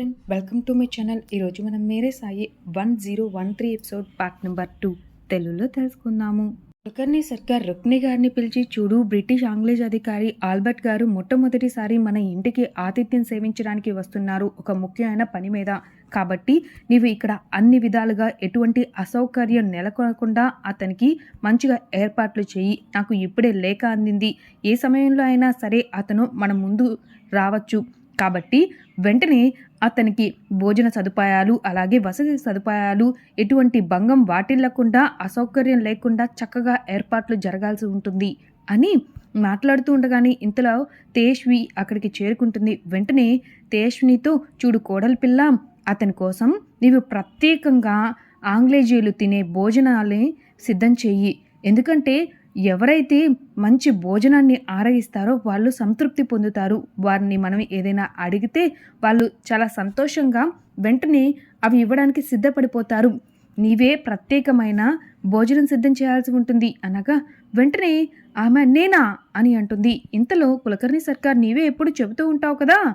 Friend welcome to my channel ఈరోజు మనం Mere Sai one zero one three episode part number two తెలుగులో తెలుసుకుందాము. కులకర్ణి సర్కార్ రుక్ని గారిని పిలిచి చూడు బ్రిటిష్ ఆంగ్లేజ్ అధికారి ఆల్బర్ట్ గారు మొట్టమొదటిసారి మన ఇంటికి ఆతిథ్యం సేవించడానికి వస్తున్నారు ఒక ముఖ్యమైన పని మీద. కాబట్టి నీవు ఇక్కడ అన్ని విధాలుగా ఎటువంటి అసౌకర్యం నెలకొనకుండా అతనికి మంచిగా ఏర్పాట్లు చేయి. నాకు ఇప్పుడే లేఖ అందింది. ఏ సమయంలో అయినా సరే అతను మన ముందు రావచ్చు. కాబట్టి వెంటనే అతనికి భోజన సదుపాయాలు అలాగే వసతి సదుపాయాలు ఎటువంటి భంగం వాటిల్లకుండా అసౌకర్యం లేకుండా చక్కగా ఏర్పాట్లు జరగాల్సి ఉంటుంది అని మాట్లాడుతూ ఉండగానే ఇంతలో తేష్వి అక్కడికి చేరుకుంటుంది. వెంటనే తేష్వినితో చూడు కోడలి పిల్ల అతని కోసం నీవు ప్రత్యేకంగా ఆంగ్లేజీయులు తినే భోజనాలని సిద్ధం చెయ్యి. ఎందుకంటే ఎవరైతే మంచి భోజనాన్ని ఆరగిస్తారో వాళ్ళు సంతృప్తి పొందుతారు. వారిని మనం ఏదైనా అడిగితే వాళ్ళు చాలా సంతోషంగా వెంటనే అవి ఇవ్వడానికి సిద్ధపడిపోతారు. నీవే ప్రత్యేకమైన భోజనం సిద్ధం చేయాల్సి ఉంటుంది అనగా వెంటనే ఆమె నేనా అని అంటుంది. ఇంతలో కులకర్ణి సర్కార్ నీవే ఎప్పుడు చెబుతూ ఉంటావు కదా?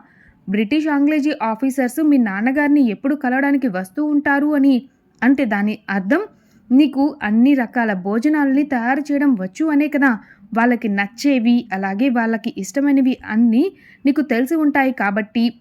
బ్రిటిష్ ఆంగ్లేజీ ఆఫీసర్స్ మీ నాన్నగారిని ఎప్పుడు కలవడానికి వస్తూ ఉంటారు అని అంటే దాని అర్థం నీకు అన్ని రకాల భోజనాలని తయారు చేయడం వచ్చు అనే కదా. వాళ్ళకి నచ్చేవి అలాగే వాళ్ళకి ఇష్టమైనవి అన్నీ నీకు తెలిసి ఉంటాయి కాబట్టి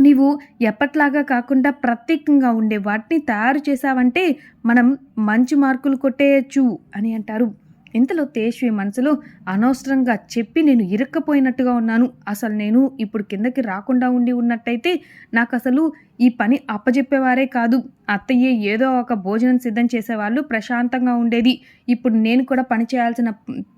నీవు ఎప్పట్లాగా కాకుండా ప్రత్యేకంగా ఉండే వాటిని తయారు చేశావంటే మనం మంచి మార్కులు కొట్టేయచ్చు అని అంటారు. ఇంతలో తేష్వి మనసులో అనవసరంగా చెప్పి నేను ఇరుక్కపోయినట్టుగా ఉన్నాను. అసలు నేను ఇప్పుడు కిందకి రాకుండా ఉండి ఉన్నట్టయితే నాకు అసలు ఈ పని అప్పజెప్పేవారే కాదు. అత్తయ్య ఏదో ఒక భోజనం సిద్ధం చేసేవాళ్ళు ప్రశాంతంగా ఉండేది. ఇప్పుడు నేను కూడా పని చేయాల్సిన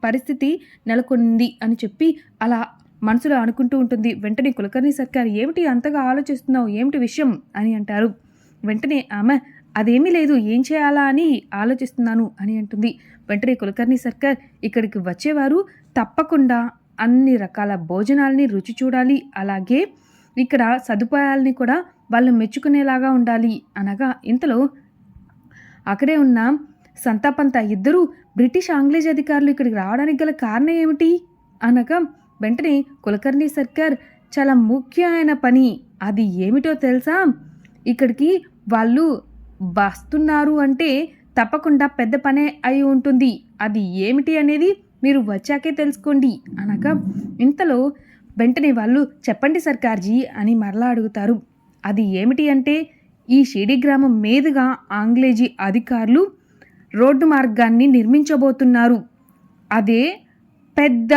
పరిస్థితి నెలకొంది అని చెప్పి అలా మనసులో అనుకుంటూ ఉంటుంది. వెంటనే కులకర్ణి సర్కార్ ఏమిటి అంతగా ఆలోచిస్తున్నావు? ఏమిటి విషయం? అని అంటారు. వెంటనే ఆమె అదేమీ లేదు ఏం చేయాలా అని ఆలోచిస్తున్నాను అని అంటుంది. వెంటనే కులకర్ణి సర్కార్ ఇక్కడికి వచ్చేవారు. తప్పకుండా అన్ని రకాల భోజనాలని రుచి చూడాలి. అలాగే ఇక్కడ సదుపాయాలని కూడా వాళ్ళు మెచ్చుకునేలాగా ఉండాలి అనగా ఇంతలో అక్కడే ఉన్న సంతాపంత ఇద్దరు బ్రిటిష్ ఆంగ్లేజ్ అధికారులు ఇక్కడికి రావడానికి గల కారణం ఏమిటి? అనగా వెంటనే కులకర్ణి సర్కార్ చాలా ముఖ్యమైన పని. అది ఏమిటో తెలుసా? ఇక్కడికి వాళ్ళు వస్తున్నారు అంటే తప్పకుండా పెద్ద పనే అయి ఉంటుంది. అది ఏమిటి అనేది మీరు వచ్చాకే తెలుసుకోండి. అనగా ఇంతలో వెంటనే వాళ్ళు చెప్పండి సర్కార్జీ అని మరలా అడుగుతారు. అది ఏమిటి అంటే ఈ షిడి గ్రామం మీదుగా ఆంగ్లేజీ అధికారులు రోడ్డు మార్గాన్ని నిర్మించబోతున్నారు. అదే పెద్ద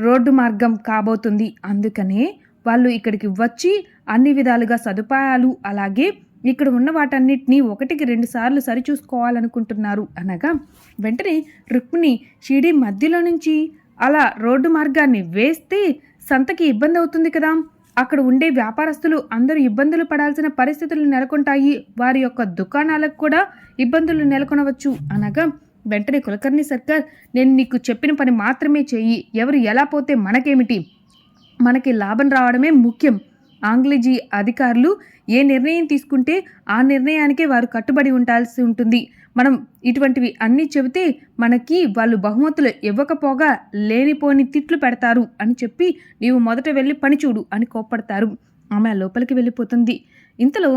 రోడ్డు మార్గం కాబోతుంది. అందుకనే వాళ్ళు ఇక్కడికి వచ్చి అన్ని విధాలుగా సదుపాయాలు అలాగే ఇక్కడ ఉన్న వాటన్నిటినీ ఒకటికి రెండు సార్లు సరిచూసుకోవాలనుకుంటున్నారు. అనగా వెంటనే రుక్మిణి షిడి మధ్యలో నుంచి అలా రోడ్డు మార్గాన్ని వేస్తే సంతకి ఇబ్బంది అవుతుంది కదా. అక్కడ ఉండే వ్యాపారస్తులు అందరూ ఇబ్బందులు పడాల్సిన పరిస్థితులు నెలకొంటాయి. వారి యొక్క దుకాణాలకు కూడా ఇబ్బందులు నెలకొనవచ్చు. అనగా వెంటనే కులకర్ణి సర్కార్ నేను నీకు చెప్పిన పని మాత్రమే చెయ్యి. ఎవరు ఎలా పోతే మనకేమిటి? మనకి లాభం రావడమే ముఖ్యం. ఆంగ్లేజీ అధికారులు ఏ నిర్ణయం తీసుకుంటే ఆ నిర్ణయానికే వారు కట్టుబడి ఉండాల్సి ఉంటుంది. మనం ఇటువంటివి అన్నీ చెబితే మనకి వాళ్ళు బహుమతులు ఇవ్వకపోగా లేనిపోని తిట్లు పెడతారు అని చెప్పి నీవు మొదట వెళ్ళి పని చూడు అని కోప్పడతారు. ఆమె లోపలికి వెళ్ళిపోతుంది. ఇంతలో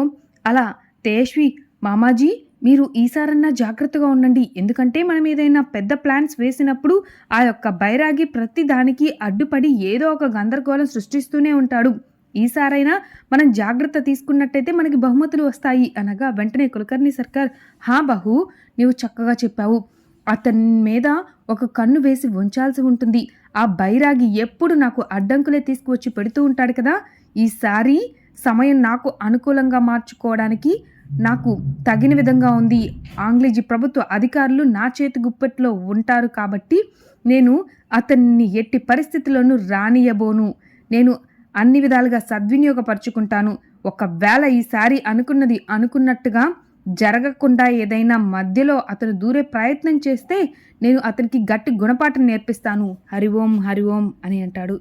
అలా తేష్వి మామాజీ మీరు ఈసారన్నా జాగ్రత్తగా ఉండండి. ఎందుకంటే మనం ఏదైనా పెద్ద ప్లాన్స్ వేసినప్పుడు ఆ యొక్క బైరాగి ప్రతి దానికి అడ్డుపడి ఏదో ఒక గందరగోళం సృష్టిస్తూనే ఉంటాడు. ఈసారైనా మనం జాగ్రత్త తీసుకున్నట్టయితే మనకి బహుమతులు వస్తాయి అనగా వెంటనే కులకర్ణి సర్కార్ హా బహు నీవు చక్కగా చెప్పావు. అతని మీద ఒక కన్ను వేసి ఉంచాల్సి ఉంటుంది. ఆ బైరాగి ఎప్పుడు నాకు అడ్డంకులే తీసుకువచ్చి పెడుతూ ఉంటాడు కదా. ఈసారి సమయం నాకు అనుకూలంగా మార్చుకోవడానికి నాకు తగిన విధంగా ఉంది. ఆంగ్లేజీ ప్రభుత్వ అధికారులు నా చేతి గుప్పెట్లో ఉంటారు కాబట్టి నేను అతన్ని ఎట్టి పరిస్థితుల్లోనూ రానియబోను. నేను అన్ని విధాలుగా సద్వినియోగపరుచుకుంటాను. ఒకవేళ ఈసారి అనుకున్నది అనుకున్నట్టుగా జరగకుండా ఏదైనా మధ్యలో అతను దూరే ప్రయత్నం చేస్తే నేను అతనికి గట్టి గుణపాఠం నేర్పిస్తాను. హరి ఓం హరి ఓం అని అంటాడు.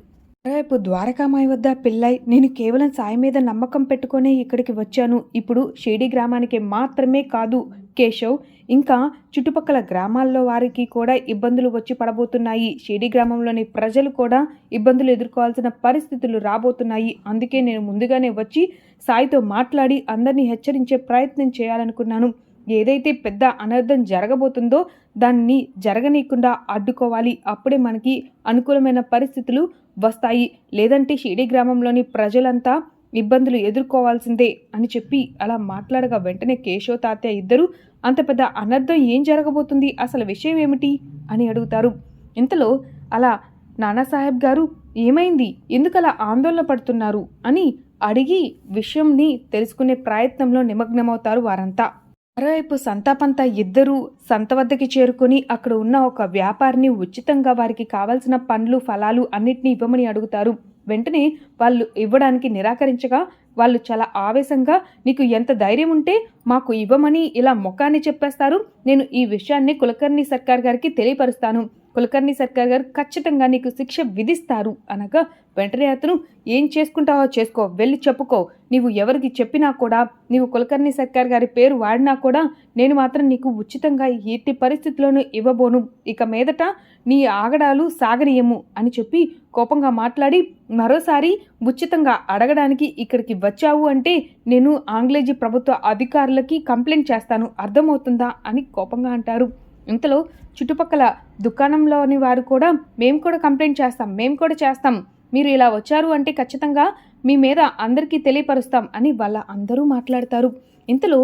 రేపు ద్వారకామాయి వద్ద పిల్లై నేను కేవలం సాయి మీద నమ్మకం పెట్టుకునే ఇక్కడికి వచ్చాను. ఇప్పుడు షిరిడి గ్రామానికి మాత్రమే కాదు కేశవ్. ఇంకా చుట్టుపక్కల గ్రామాల్లో వారికి కూడా ఇబ్బందులు వచ్చి పడబోతున్నాయి. షిరిడి గ్రామంలోని ప్రజలు కూడా ఇబ్బందులు ఎదుర్కోవాల్సిన పరిస్థితులు రాబోతున్నాయి. అందుకే నేను ముందుగానే వచ్చి సాయితో మాట్లాడి అందరినీ హెచ్చరించే ప్రయత్నం చేయాలనుకున్నాను. ఏదైతే పెద్ద అనర్థం జరగబోతుందో దాన్ని జరగనీయకుండా అడ్డుకోవాలి. అప్పుడే మనకి అనుకూలమైన పరిస్థితులు వస్తాయి. లేదంటే షిరిడి గ్రామంలోని ప్రజలంతా ఇబ్బందులు ఎదుర్కోవాల్సిందే అని చెప్పి అలా మాట్లాడగా వెంటనే కేశవ తాతయ్య ఇద్దరు అంత పెద్ద అనర్థం ఏం జరగబోతుంది? అసలు విషయం ఏమిటి? అని అడుగుతారు. ఇంతలో అలా నానాసాహెబ్ గారు ఏమైంది? ఎందుకలా ఆందోళన పడుతున్నారు? అని అడిగి విషయంని తెలుసుకునే ప్రయత్నంలో నిమగ్నమవుతారు వారంతా. మరోవైపు సంతాపంతా ఇద్దరూ సంత వద్దకి చేరుకొని అక్కడ ఉన్న ఒక వ్యాపారిని ఉచితంగా వారికి కావలసిన పండ్లు ఫలాలు అన్నిటినీ ఇవ్వమని అడుగుతారు. వెంటనే వాళ్ళు ఇవ్వడానికి నిరాకరించగా వాళ్ళు చాలా ఆవేశంగా నీకు ఎంత ధైర్యం ఉంటే మాకు ఇవ్వమని ఇలా మొక్కాన్ని చెప్పేస్తారు. నేను ఈ విషయాన్ని కులకర్ణి సర్కార్ గారికి తెలియపరుస్తాను. కులకర్ణి సర్కార్ గారు ఖచ్చితంగా నీకు శిక్ష విధిస్తారు అనగా వెంటనే అతను ఏం చేసుకుంటావో చేసుకో వెళ్ళి చెప్పుకో. నీవు ఎవరికి చెప్పినా కూడా నీవు కులకర్ణి సర్కార్ గారి పేరు వాడినా కూడా నేను మాత్రం నీకు ఉచితంగా ఎట్టి పరిస్థితుల్లోనూ ఇవ్వబోను. ఇక మీదట నీ ఆగడాలు సాగనీయము అని చెప్పి కోపంగా మాట్లాడి మరోసారి ఉచితంగా అడగడానికి ఇక్కడికి వచ్చావు అంటే నేను ఆంగ్లేజీ ప్రభుత్వ అధికారులకి కంప్లైంట్ చేస్తాను. అర్థమవుతుందా అని కోపంగా అంటారు. ఇంతలో చుట్టుపక్కల దుకాణంలోని వారు కూడా మేము కూడా కంప్లైంట్ చేస్తాం మేము కూడా చేస్తాం మీరు ఇలా వచ్చారు అంటే ఖచ్చితంగా మీ మీద అందరికీ తెలియపరుస్తాం అని వాళ్ళ అందరూ మాట్లాడతారు. ఇంతలో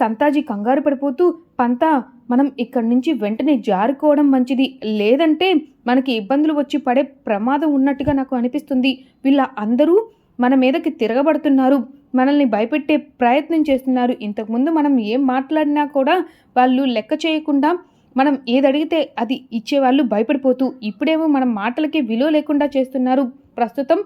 సంతాజీ కంగారు పడిపోతూ పంతా మనం ఇక్కడి నుంచి వెంటనే జారుకోవడం మంచిది. లేదంటే మనకి ఇబ్బందులు వచ్చి పడే ప్రమాదం ఉన్నట్టుగా నాకు అనిపిస్తుంది. వీళ్ళ అందరూ మన మీదకి తిరగబడుతున్నారు. మనల్ని భయపెట్టే ప్రయత్నం చేస్తున్నారు. ఇంతకుముందు మనం ఏం మాట్లాడినా కూడా వాళ్ళు లెక్క చేయకుండా మనం ఏదడిగితే అది ఇచ్చేవాళ్ళు భయపడిపోతూ ఇప్పుడేమో మనం మాటలకి విలువ లేకుండా చేస్తున్నారు. ప్రస్తుతం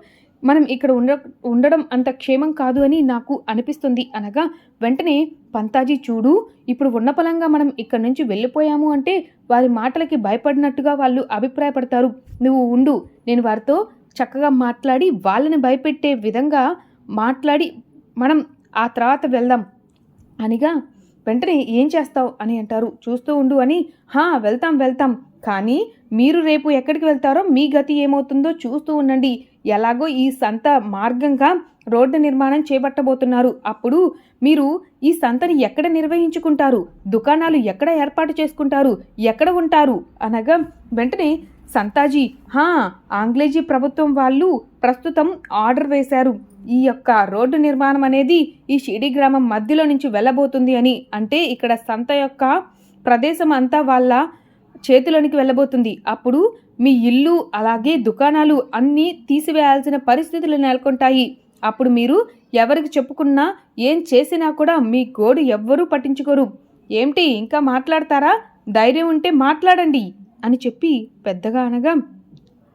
మనం ఇక్కడ ఉండ ఉండడం అంత క్షేమం కాదు అని నాకు అనిపిస్తుంది. అనగా వెంటనే పంతాజీ చూడు ఇప్పుడు ఉన్న పలంగా మనం ఇక్కడ నుంచి వెళ్ళిపోయాము అంటే వారి మాటలకి భయపడినట్టుగా వాళ్ళు అభిప్రాయపడతారు. నువ్వు ఉండు నేను వారితో చక్కగా మాట్లాడి వాళ్ళని భయపెట్టే విధంగా మాట్లాడి మనం ఆ తర్వాత వెళ్దాం. అనిగా వెంటనే ఏం చేస్తావు అని అంటారు. చూస్తూ ఉండు అని హా వెళ్తాం వెళ్తాం. కానీ మీరు రేపు ఎక్కడికి వెళ్తారో మీ గతి ఏమవుతుందో చూస్తూ ఉండండి. ఎలాగో ఈ సంత మార్గంగా రోడ్డు నిర్మాణం చేపట్టబోతున్నారు. అప్పుడు మీరు ఈ సంతని ఎక్కడ నిర్వహించుకుంటారు? దుకాణాలు ఎక్కడ ఏర్పాటు చేసుకుంటారు? ఎక్కడ ఉంటారు? అనగా వెంటనే సంతాజీ హా ఆంగ్లేజీ ప్రభుత్వం వాళ్ళు ప్రస్తుతం ఆర్డర్ వేశారు. ఈ యొక్క రోడ్డు నిర్మాణం అనేది ఈ షిడి గ్రామం మధ్యలో నుంచి వెళ్ళబోతుంది అని అంటే ఇక్కడ సంత యొక్క ప్రదేశం అంతా వాళ్ళ చేతిలోనికి వెళ్ళబోతుంది. అప్పుడు మీ ఇల్లు అలాగే దుకాణాలు అన్నీ తీసివేయాల్సిన పరిస్థితులు నెలకొంటాయి. అప్పుడు మీరు ఎవరికి చెప్పుకున్నా ఏం చేసినా కూడా మీ గోడు ఎవ్వరూ పట్టించుకోరు. ఏమిటి ఇంకా మాట్లాడతారా? ధైర్యం ఉంటే మాట్లాడండి. అని చెప్పి పెద్దగా అనగా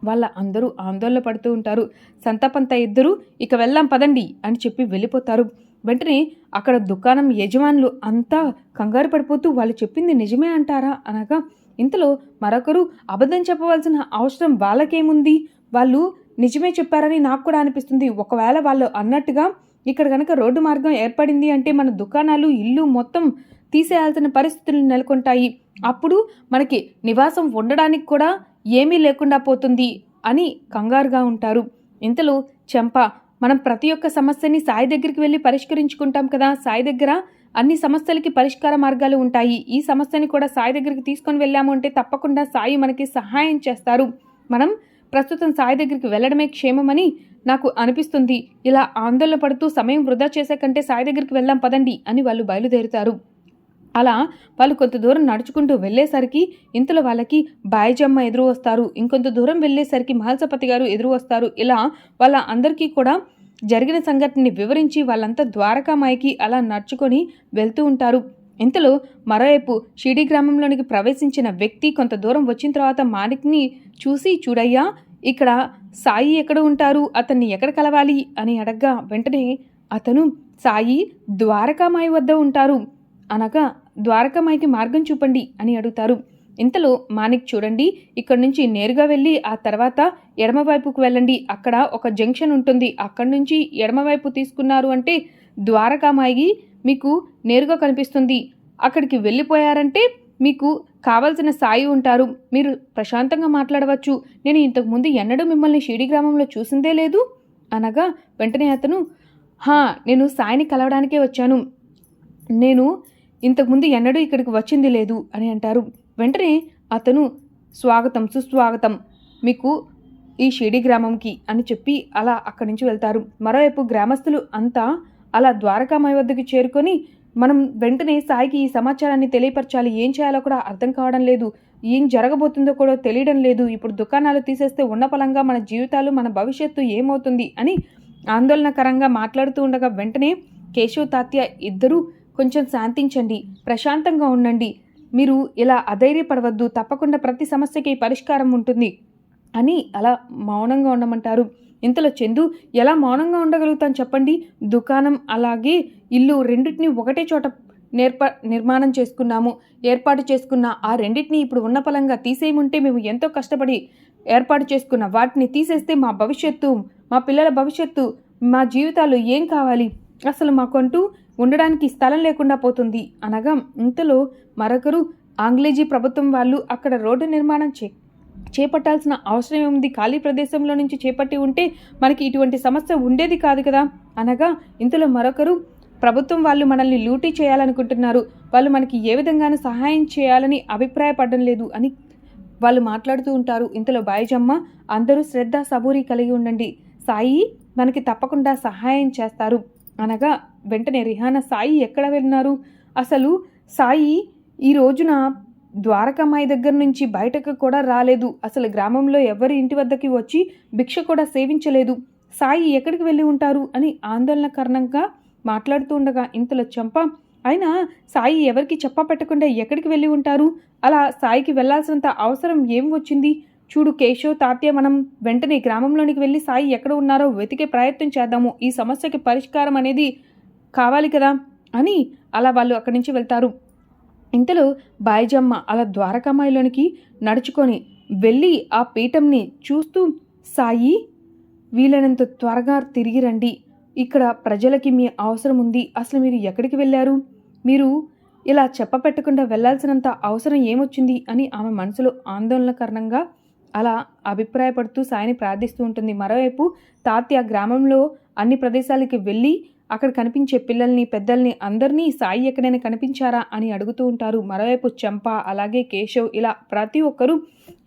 వాళ్ళ అందరూ ఆందోళన పడుతూ ఉంటారు. సంతపంత ఇద్దరు ఇక వెళ్ళాం పదండి అని చెప్పి వెళ్ళిపోతారు. వెంటనే అక్కడ దుకాణం యజమానులు అంతా కంగారు పడిపోతూ వాళ్ళు చెప్పింది నిజమే అంటారా అనగా ఇంతలో మరొకరు అబద్ధం చెప్పవలసిన అవసరం వాళ్ళకేముంది? వాళ్ళు నిజమే చెప్పారని నాకు కూడా అనిపిస్తుంది. ఒకవేళ వాళ్ళు అన్నట్టుగా ఇక్కడ కనుక రోడ్డు మార్గం ఏర్పడింది అంటే మన దుకాణాలు ఇల్లు మొత్తం తీసేయాల్సిన పరిస్థితులు నెలకొంటాయి. అప్పుడు మనకి నివాసం ఉండడానికి కూడా ఏమీ లేకుండా పోతుంది అని కంగారుగా ఉంటారు. ఇంతలో చెంప మనం ప్రతి ఒక్క సమస్యని సాయి దగ్గరికి వెళ్ళి పరిష్కరించుకుంటాం కదా. సాయి దగ్గర అన్ని సమస్యలకి పరిష్కార మార్గాలు ఉంటాయి. ఈ సమస్యని కూడా సాయి దగ్గరికి తీసుకొని వెళ్ళాము అంటే తప్పకుండా సాయి మనకి సహాయం చేస్తారు. మనం ప్రస్తుతం సాయి దగ్గరికి వెళ్ళడమే క్షేమమని నాకు అనిపిస్తుంది. ఇలా ఆందోళన పడుతూ సమయం వృధా చేసే కంటే సాయి దగ్గరికి వెళ్దాం పదండి అని వాళ్ళు బయలుదేరుతారు. అలా వాళ్ళు కొంత దూరం నడుచుకుంటూ వెళ్ళేసరికి ఇంతలో వాళ్ళకి బాయిజమ్మ ఎదురు వస్తారు. ఇంకొంత దూరం వెళ్ళేసరికి మహల్సపతి గారు ఎదురు వస్తారు. ఇలా వాళ్ళ అందరికీ కూడా జరిగిన సంఘటనని వివరించి వాళ్ళంతా ద్వారకామాయికి అలా నడుచుకొని వెళ్తూ ఉంటారు. ఇంతలో మరోవైపు షిడి గ్రామంలోనికి ప్రవేశించిన వ్యక్తి కొంత దూరం వచ్చిన తర్వాత మాణిక్ని చూసి చూడయ్యా ఇక్కడ సాయి ఎక్కడ ఉంటారు? అతన్ని ఎక్కడ కలవాలి? అని అడగ్గా వెంటనే అతను సాయి ద్వారకామాయి వద్ద ఉంటారు. అనగా ద్వారకామాయికి మార్గం చూపండి అని అడుగుతారు. ఇంతలో మానిక్ చూడండి ఇక్కడ నుంచి నేరుగా వెళ్ళి ఆ తర్వాత ఎడమవైపుకు వెళ్ళండి. అక్కడ ఒక జంక్షన్ ఉంటుంది. అక్కడి నుంచి ఎడమవైపు తీసుకున్నారు అంటే ద్వారకామాయి మీకు నేరుగా కనిపిస్తుంది. అక్కడికి వెళ్ళిపోయారంటే మీకు కావాల్సిన సాయి ఉంటారు. మీరు ప్రశాంతంగా మాట్లాడవచ్చు. నేను ఇంతకుముందు ఎన్నడూ మిమ్మల్ని షిడి గ్రామంలో చూసిందే లేదు? అనగా వెంటనే అతను హా నేను సాయిని కలవడానికే వచ్చాను. నేను ఇంతకుముందు ఎన్నడూ ఇక్కడికి వచ్చింది లేదు అని అంటారు. వెంటనే అతను స్వాగతం సుస్వాగతం. మీకు ఈ షిడి గ్రామంకి అని చెప్పి అలా అక్కడి నుంచి వెళ్తారు. మరోవైపు గ్రామస్తులు అంతా అలా ద్వారకామాయి వద్దకు చేరుకొని మనం వెంటనే సాయికి ఈ సమాచారాన్ని తెలియపరచాలి. ఏం చేయాలో కూడా అర్థం కావడం లేదు. ఏం జరగబోతుందో కూడా తెలియడం లేదు. ఇప్పుడు దుకాణాలు తీసేస్తే ఉన్న ఫలంగా మన జీవితాలు మన భవిష్యత్తు ఏమవుతుంది అని ఆందోళనకరంగా మాట్లాడుతూ ఉండగా వెంటనే కేశవ్ తాత్య ఇద్దరూ కొంచెం శాంతించండి ప్రశాంతంగా ఉండండి. మీరు ఇలా అధైర్యపడవద్దు తప్పకుండా ప్రతి సమస్యకి పరిష్కారం ఉంటుంది అని అలా మౌనంగా ఉండమంటారు. ఇంతలో చందు ఎలా మౌనంగా ఉండగలుగుతాను చెప్పండి? దుకాణం అలాగే ఇల్లు రెండింటిని ఒకటే చోట నేర్ప నిర్మాణం చేసుకున్నాము. ఏర్పాటు చేసుకున్న ఆ రెండింటిని ఇప్పుడు ఉన్న పలంగా తీసేయముంటే మేము ఎంతో కష్టపడి ఏర్పాటు చేసుకున్న వాటిని తీసేస్తే మా భవిష్యత్తు మా పిల్లల భవిష్యత్తు మా జీవితాలు ఏం కావాలి? అసలు మాకంటూ ఉండడానికి స్థలం లేకుండా పోతుంది. అనగా ఇంతలో మరొకరు ఆంగ్లేజీ ప్రభుత్వం వాళ్ళు అక్కడ రోడ్డు నిర్మాణం చే చేపట్టాల్సిన అవసరం ఉంది ఖాళీ ప్రదేశంలో నుంచి చేపట్టి ఉంటే మనకి ఇటువంటి సమస్య ఉండేది కాదు కదా? అనగా ఇంతలో మరొకరు ప్రభుత్వం వాళ్ళు మనల్ని లూటీ చేయాలనుకుంటున్నారు. వాళ్ళు మనకి ఏ విధంగానూ సహాయం చేయాలని అభిప్రాయపడడం లేదు అని వాళ్ళు మాట్లాడుతూ ఉంటారు. ఇంతలో బాయిజమ్మ అందరూ శ్రద్ధ సబూరి కలిగి ఉండండి. సాయి మనకి తప్పకుండా సహాయం చేస్తారు. అనగా వెంటనే రిహానా సాయి ఎక్కడ వెళ్ళినారు అసలు సాయి ఈ రోజున ద్వారకామాయి దగ్గర నుంచి బయటకు కూడా రాలేదు. అసలు గ్రామంలో ఎవరి ఇంటి వద్దకి వచ్చి భిక్ష కూడా సేవించలేదు. సాయి ఎక్కడికి వెళ్ళి ఉంటారు? అని ఆందోళన కారణంగా మాట్లాడుతూ ఉండగా ఇంతలో చంప అయినా సాయి ఎవరికి చెప్ప పెట్టకుండా ఎక్కడికి వెళ్ళి ఉంటారు? అలా సాయికి వెళ్ళాల్సినంత అవసరం ఏం వచ్చింది? చూడు కేశవ్ తాత్య మనం వెంటనే గ్రామంలోనికి వెళ్ళి సాయి ఎక్కడ ఉన్నారో వెతికే ప్రయత్నం చేద్దాము. ఈ సమస్యకి పరిష్కారం అనేది కావాలి కదా? అని అలా వాళ్ళు అక్కడి నుంచి వెళ్తారు. ఇంతలో బాయిజమ్మ అలా ద్వారకామాయిలోనికి నడుచుకొని వెళ్ళి ఆ పీఠంని చూస్తూ సాయి వీలైనంత త్వరగా తిరిగి రండి. ఇక్కడ ప్రజలకి మీ అవసరం ఉంది. అసలు మీరు ఎక్కడికి వెళ్ళారు? మీరు ఇలా చెప్పపెట్టకుండా వెళ్ళాల్సినంత అవసరం ఏమొచ్చింది? అని ఆమె మనసులో ఆందోళన కారణంగా అలా అభిప్రాయపడుతూ సాయిని ప్రార్థిస్తూ ఉంటుంది. మరోవైపు తాత్య గ్రామంలో అన్ని ప్రదేశాలకి వెళ్ళి అక్కడ కనిపించే పిల్లల్ని పెద్దల్ని అందరినీ సాయి ఎక్కడైనా కనిపించారా అని అడుగుతూ ఉంటారు. మరోవైపు చంప అలాగే కేశవ్ ఇలా ప్రతి ఒక్కరూ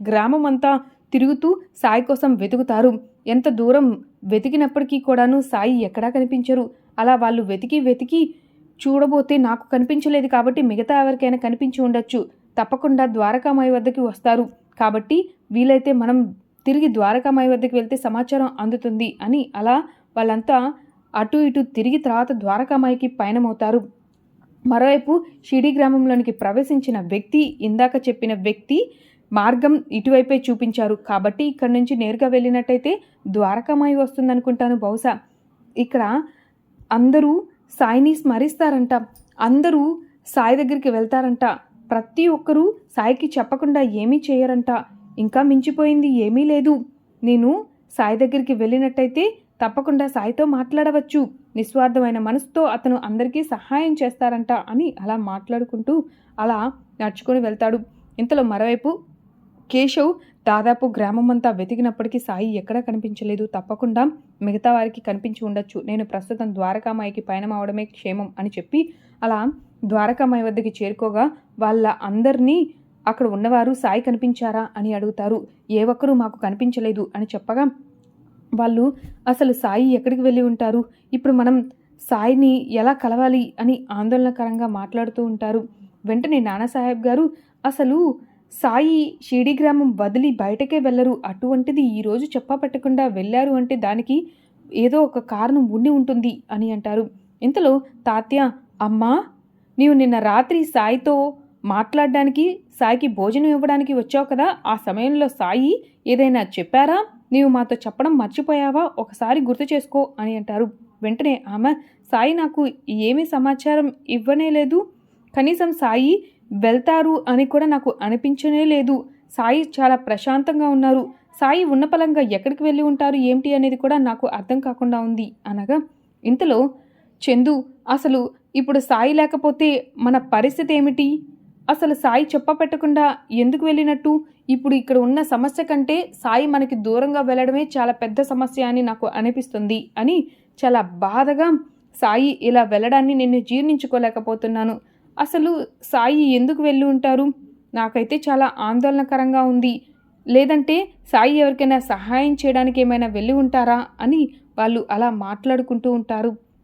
గ్రామం అంతా తిరుగుతూ సాయి కోసం వెతుకుతారు. ఎంత దూరం వెతికినప్పటికీ కూడాను సాయి ఎక్కడా కనిపించరు. అలా వాళ్ళు వెతికి వెతికి చూడబోతే నాకు కనిపించలేదు కాబట్టి మిగతా ఎవరికైనా కనిపించి ఉండొచ్చు. తప్పకుండా ద్వారకామాయి వద్దకి వస్తారు. కాబట్టి వీలైతే మనం తిరిగి ద్వారకామాయి వద్దకు వెళ్తే సమాచారం అందుతుంది అని అలా వాళ్ళంతా అటు ఇటు తిరిగి తర్వాత ద్వారకామాయికి పయనమవుతారు. మరోవైపు షిడి గ్రామంలోనికి ప్రవేశించిన వ్యక్తి ఇందాక చెప్పిన వ్యక్తి మార్గం ఇటువైపే చూపించారు. కాబట్టి ఇక్కడ నుంచి నేరుగా వెళ్ళినట్టయితే ద్వారకామాయి వస్తుందనుకుంటాను బహుశా. ఇక్కడ అందరూ సాయిని స్మరిస్తారంట. అందరూ సాయి దగ్గరికి వెళ్తారంట. ప్రతి ఒక్కరూ సాయికి చెప్పకుండా ఏమీ చేయరంట. ఇంకా మించిపోయింది ఏమీ లేదు. నేను సాయి దగ్గరికి వెళ్ళినట్టయితే తప్పకుండా సాయితో మాట్లాడవచ్చు. నిస్వార్థమైన మనసుతో అతను అందరికీ సహాయం చేస్తారంట అని అలా మాట్లాడుకుంటూ అలా నడుచుకొని వెళ్తాడు. ఇంతలో మరోవైపు కేశవ్ దాదాపు గ్రామం అంతా వెతికినప్పటికీ సాయి ఎక్కడా కనిపించలేదు. తప్పకుండా మిగతా వారికి కనిపించి ఉండొచ్చు. నేను ప్రస్తుతం ద్వారకామాయికి పయనం అవడమే క్షేమం అని చెప్పి అలా ద్వారకామాయి వద్దకి చేరుకోగా వాళ్ళ అందరినీ అక్కడ ఉన్నవారు సాయి కనిపించారా అని అడుగుతారు. ఏ ఒక్కరూ మాకు కనిపించలేదు అని చెప్పగా వాళ్ళు అసలు సాయి ఎక్కడికి వెళ్ళి ఉంటారు? ఇప్పుడు మనం సాయిని ఎలా కలవాలి అని ఆందోళనకరంగా మాట్లాడుతూ ఉంటారు. వెంటనే నానాసాహెబ్ గారు అసలు సాయి షిడి గ్రామం వదిలి బయటకే వెళ్ళరు. అటువంటిది ఈరోజు చెప్పా పెట్టకుండా వెళ్ళారు అంటే దానికి ఏదో ఒక కారణం ఉండి ఉంటుంది అని అంటారు. ఇంతలో తాత్య అమ్మా నీవు నిన్న రాత్రి సాయితో మాట్లాడడానికి సాయికి భోజనం ఇవ్వడానికి వచ్చావు కదా ఆ సమయంలో సాయి ఏదైనా చెప్పారా? నీవు మాతో చెప్పడం మర్చిపోయావా? ఒకసారి గుర్తు చేసుకో అని అంటారు. వెంటనే ఆమె సాయి నాకు ఏమీ సమాచారం ఇవ్వనే లేదు. కనీసం సాయి వెళ్తారు అని కూడా నాకు అనిపించనే లేదు. సాయి చాలా ప్రశాంతంగా ఉన్నారు. సాయి ఉన్నపలంగా ఎక్కడికి వెళ్ళి ఉంటారు ఏమిటి అనేది కూడా నాకు అర్థం కాకుండా ఉంది అనగా ఇంతలో చందు అసలు ఇప్పుడు సాయి లేకపోతే మన పరిస్థితి ఏమిటి? అసలు సాయి చెప్పపెట్టకుండా ఎందుకు వెళ్ళినట్టు? ఇప్పుడు ఇక్కడ ఉన్న సమస్య కంటే సాయి మనకి దూరంగా వెళ్ళడమే చాలా పెద్ద సమస్య అని నాకు అనిపిస్తుంది అని చాలా బాధగా సాయి ఇలా వెళ్ళడాన్ని నేను జీర్ణించుకోలేకపోతున్నాను. అసలు సాయి ఎందుకు వెళ్ళి ఉంటారు? నాకైతే చాలా ఆందోళనకరంగా ఉంది. లేదంటే సాయి ఎవరికైనా సహాయం చేయడానికి ఏమైనా వెళ్ళి ఉంటారా అని వాళ్ళు అలా మాట్లాడుకుంటూ ఉంటారు.